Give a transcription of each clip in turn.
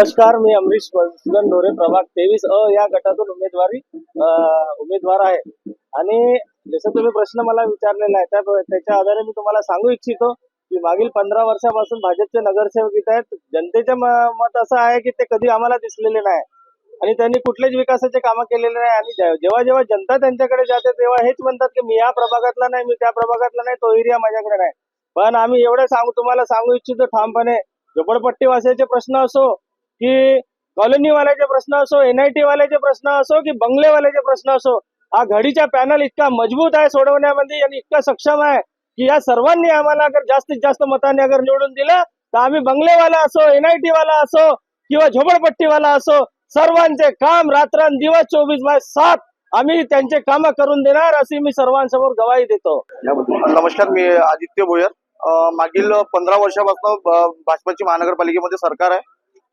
नमस्कार मी अमरीश मधुसूदन ढोरे प्रभाग तेवीस अ या गटातून उमेदवारी उमेदवार आहे. आणि जसं तुम्ही प्रश्न मला विचारलेला आहे त्या त्याच्या आधारे मी तुम्हाला सांगू इच्छितो की मागील पंधरा वर्षापासून भाजपचे नगरसेवक इथे आहेत. जनतेचे मत असं आहे की ते कधी आम्हाला दिसलेले नाही. आणि त्यांनी कुठलेच विकासाचे कामं केलेले नाही. आणि जेव्हा जेव्हा जनता त्यांच्याकडे जाते तेव्हा हेच म्हणतात की मी या प्रभागातला नाही मी त्या प्रभागातला नाही तो एरिया माझ्याकडे नाही. पण आम्ही एवढं सांगू तुम्हाला सांगू इच्छितो ठामपणे झोपडपट्टीवासियाचे प्रश्न असो की कॉलनीवाल्याचे प्रश्न असो एनआयटी वाल्याचे प्रश्न असो की बंगलेवाल्याचे प्रश्न असो हा घडीचा पॅनल इतका मजबूत आहे सोडवण्यामध्ये आणि इतका सक्षम आहे की या सर्वांनी आम्हाला अगर जास्तीत जास्त मतांनी अगर निवडून दिलं तर आम्ही बंगलेवाला असो एनआयटी वाला असो किंवा झोपडपट्टीवाला असो सर्वांचे काम रात्रंदिवस चोवीस बाय सात आम्ही त्यांचे काम करून देणार अशी मी सर्वांसमोर गवाही देतो. नमस्कार मी आदित्य भोयर. मागील पंधरा वर्षापासून भाजपाची भाजपची महानगरपालिकेमध्ये सरकार आहे.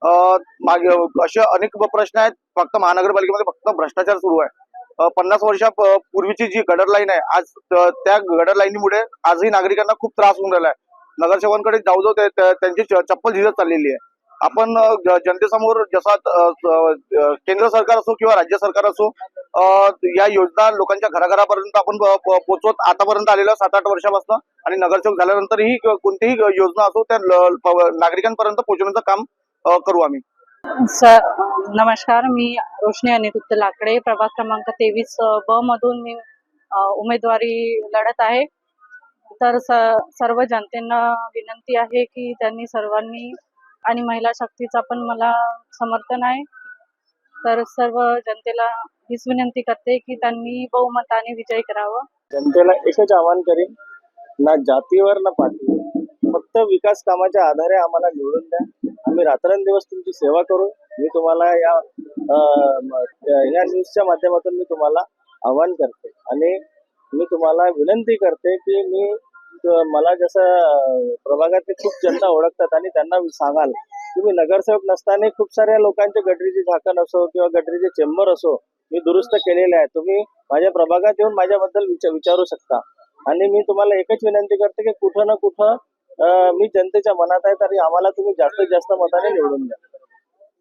मागे असे अनेक प्रश्न आहेत. फक्त महानगरपालिकेमध्ये फक्त भ्रष्टाचार सुरू आहे. पन्नास वर्षा पूर्वीची जी गडर लाईन आहे आज त्या गडर लाईनीमुळे आजही नागरिकांना खूप त्रास होऊन राहिला आहे. नगरसेवकांकडे जाऊ जाऊ त्यांची चप्पल झिजत चाललेली आहे. आपण जनतेसमोर जसा केंद्र सरकार असो किंवा राज्य सरकार असो या योजना लोकांच्या घराघरापर्यंत आपण पोचवत पोहोचवत आतापर्यंत आलेलं सात आठ वर्षापासून. आणि नगरसेवक झाल्यानंतरही कोणतीही योजना असो त्या नागरिकांपर्यंत पोहोचवण्याचं काम करू आम्ही. सर नमस्कार मी रोशनी अनिरुद्ध लाकडे प्रभाग क्रमांक तेवीस ब मधून मी उमेदवारी लढत आहे. तर सर्व जनतेना विनंती आहे की त्यांनी सर्वांनी आणि महिला शक्तीचा पण मला समर्थन आहे. तर सर्व जनतेला हीच विनंती करते की त्यांनी बहुमताने विजय करावा. जनतेला एकच आवाहन करेन ना जातीवर ना पातीवर. फक्त विकास कामाच्या आधारे आम्हाला निवडून द्या. आम्ही रात्रंदिवस तुमची सेवा करू. मी तुम्हाला या या न्यूजच्या माध्यमातून मी तुम्हाला आवाहन करते. आणि मी तुम्हाला विनंती करते की मी मला जसं अं, खूप जनता ओळखतात आणि त्यांना सांगाल तुम्ही नगरसेवक नसताना खूप साऱ्या लोकांचे गटरीचे झाकण असो किंवा गटरीचे चेंबर असो मी दुरुस्त केलेले आहे तुम्ही माझ्या प्रभागात येऊन माझ्याबद्दल विचार विचारू शकता. आणि मी तुम्हाला एकच विनंती करते की कुठं ना कुठं मी जनतेच्या मनात आहे तरी आम्हाला तुम्ही जास्तीत जास्त मताने निवडून द्या.